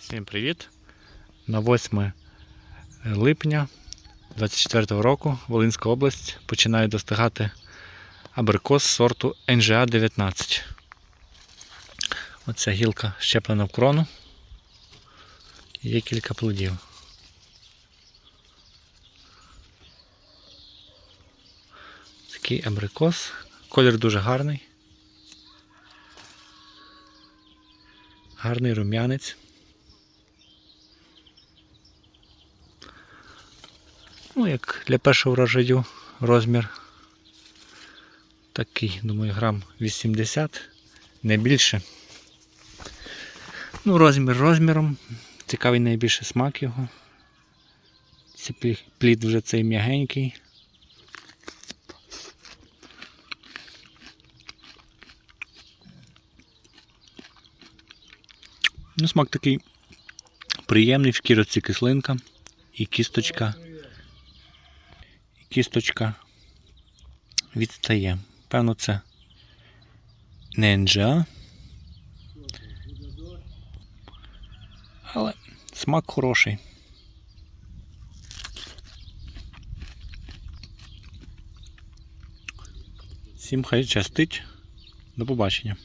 Всім привіт! На 8 липня 24 року Волинська область починає достигати абрикос сорту NGA 19. Оця гілка щеплена в крону. Є кілька плодів. Такий абрикос. Колір дуже гарний. Гарний рум'янець. Ну, як для першого врожаю розмір такий, думаю, грам 80, не більше. Ну, розмір розміром. Цікавий найбільше смак його. Плі- Плід вже цей м'ягенький. Ну, смак такий приємний, в шкірочці кислинка і кісточка. Кісточка відстає. Певно, це не Але смак хороший. Всім хай щастить. До побачення.